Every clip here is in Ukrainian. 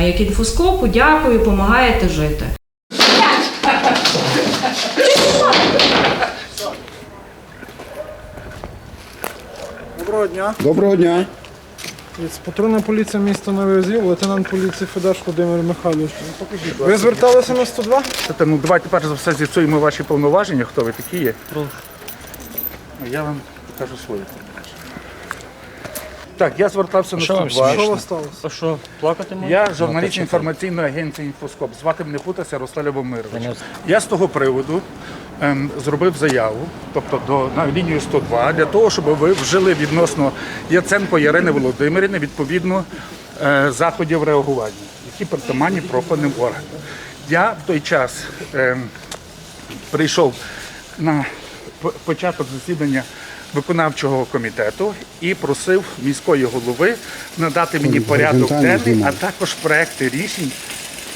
Як інфоскопу, дякую, допомагаєте жити. Доброго дня. Доброго дня. Патрульна поліція міста Новий Озвів, лейтенант поліції Федаш Володимир Михайлович. Ви зверталися на 102? Та, ну, давайте перш за все з'ясуємо ваші повноваження, хто ви такі є. Я вам покажу повноваження. Так, я звертався на 102. Що у вас сталося? А що, плакати можна? Я журналіст інформаційної агенції «Інфоскоп». Звати мене Путася Руслан Любомирович. Я з того приводу ем, зробив заяву, тобто до, на лінію 102, для того, щоб ви вжили відносно Яценко Ярини Володимирівни відповідно е, заходів реагування, які притаманні профільним органам. Я в той час ем, прийшов на п- початок засідання виконавчого комітету і просив міської голови надати мені порядок денний, а також проекти рішень,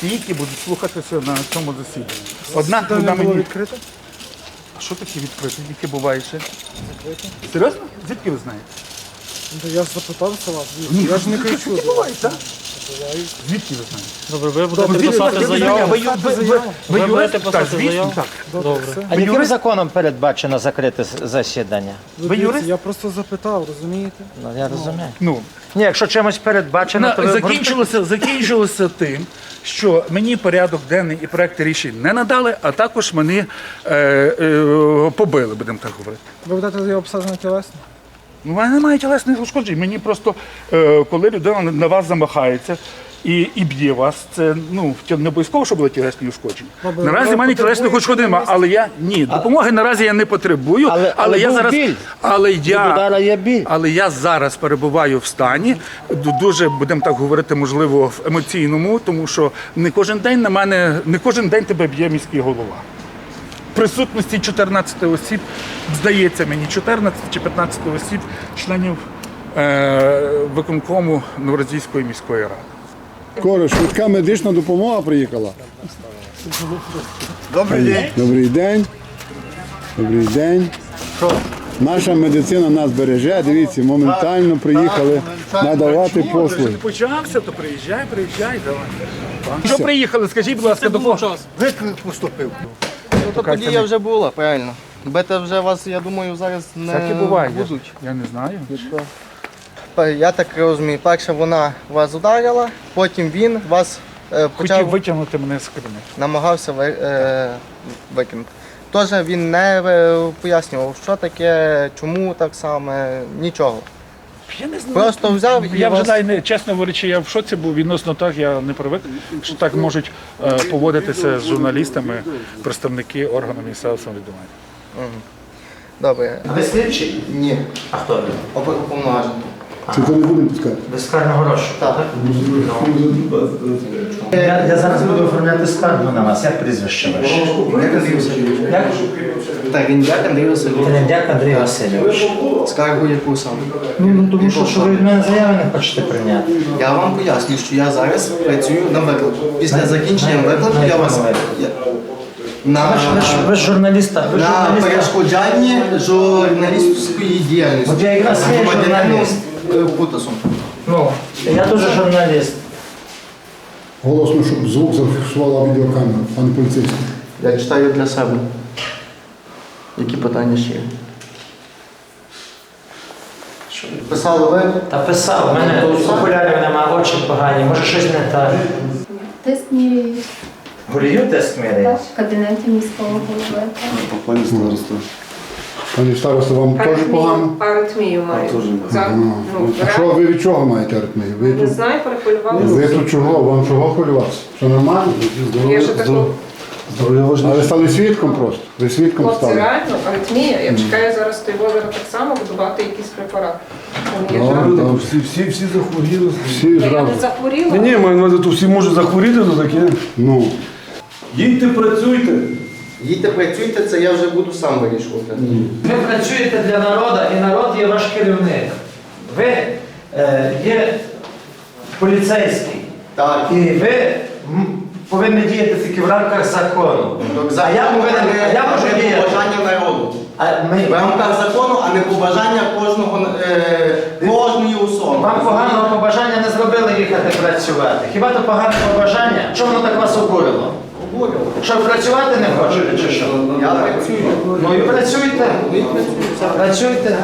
ті, які будуть слухатися на цьому засіданні. Одна Це вона мені. відкрито? А що таке відкрите? Яке буває ще? Серйозно? Звідки ви знаєте? Ну, Я запитався вас. Я ж не кричу. Таке буває, так? Звідки ви знаєте? Добре, ви будете Звідки писати знаєте? заяву. Ви ви- ви- Ви ви будете юрист? писати Так, звісно, заяву? так. Добре. А яким юрист? законом передбачено закрите засідання? Ви Ви дивіться, юрист? Я просто запитав, розумієте? Ну я розумію. Ну, Ні, якщо чимось передбачено, На- то ви закінчилося, закінчилося тим, що мені порядок денний і проекти рішень не надали, а також мені е, е, побили, будемо так говорити. Ви будете його обсаджено тілесно? У мене немає тілесних ушкоджень. Мені просто, е, коли людина на вас замахається і, і б'є вас, це ну не обов'язково, що були тілесні ушкодження. Добре, Наразі в мене тілесних ушкоджень, але я ні, допомоги наразі я не потребую. Але- але я був зараз, біль. але я, удара є біль. але я зараз перебуваю в стані ду- дуже будемо так говорити, можливо, в емоційному, тому що не кожен день на мене, не кожен день тебе б'є міський голова. В присутності 14 осіб, здається мені, 14 чи 15 осіб, членів е, виконкому Новорозійської міської ради. Скоро швидка медична допомога приїхала. Добрий день. Добрий день. Добрий день. Наша медицина нас береже. Дивіться, моментально приїхали надавати послуги. Не почався, то приїжджай, приїжджай, давай. Що приїхали? Скажіть, будь ласка, до кого? Виклик поступив. Ну, то подія вже була, правильно. Бити вже вас, я думаю, зараз не Так і буває. Будуть. я не знаю. Я так розумію, перше вона вас ударила, потім він вас е, почав Хотів витягнути мене з кабінету. намагався ви, е, викинути. Тож він не е, пояснював, що таке, чому так саме, нічого. Я не знаю. Просто взяв і Я вже вас... навіть не чесно говорячи, я в шоці був відносно так, я не привик, що так можуть е, поводитися з журналістами представники органу місцевого самоврядування. Добре. Ви слідчий? Ні. А хто він? Оповноважений. Це то не будемо пускати. Без карного розшуку, Так. так? Я, я зараз буду оформляти скаргу на вас. Як прізвище ваше? Як? Так, він як Андрій Васильович. Трендяк Андрій Васильович. Скаргу яку саме? Ну, ну тому що, що ви від мене заяви не хочете прийняти. Я вам поясню, що я зараз працюю на виклику. Після закінчення виклику я вас я- на, Ви ж, ви ж, ви ж журналіста, ви ж на журналіста. перешкоджанні журналістської діяльності. От я якраз є Громадянину, журналіст. Е, Путасом. Ну, я дуже журналіст. Голосно, щоб звук зафіксувала відеокамера, пане поліцейський. Я читаю для себе. Які питання ще є? Писали ви? Та писав, у мене окулярів немає, очі погані, може щось не так. Тест міряють Голію тест міряє? так, в кабінеті міського голови. Пане старосто. Пане старосто, вам теж погано? Аритмію маю. За, ну, А що ви від чого маєте аритмію? Ви не тут, знаю, перехвилювалася. ви тут чого? Вам чого хвилюватися? Що нормально? Я ще таку, А ви стали свідком просто? Ви свідком хлопці, стали? реально, аритмія. Я чекаю зараз той возера так само, буду брати якийсь препарат. Добре, Всі, всі, всі захворіли. Всі Я зразу. не захворіла. Ні, ні, маю на увазі, то всі можуть захворіти, то таке. Ну, Їдьте, працюйте. Їдьте, працюйте, це я вже буду сам вирішувати. Ви працюєте для народу, і народ є ваш керівник. Ви е, є поліцейський. Так. І ви м, повинні діяти тільки в рамках закону. А я повинен, а я можу не по діяти. бажання народу. А ми, В рамках закону, а не по бажання кожного, е, кожної особи. вам поганого побажання не зробили їхати працювати. Хіба то погане побажання? Чого воно так вас обурило? Що працювати не хочете чи що? Я працюю. Ну і працюйте. Працюйте.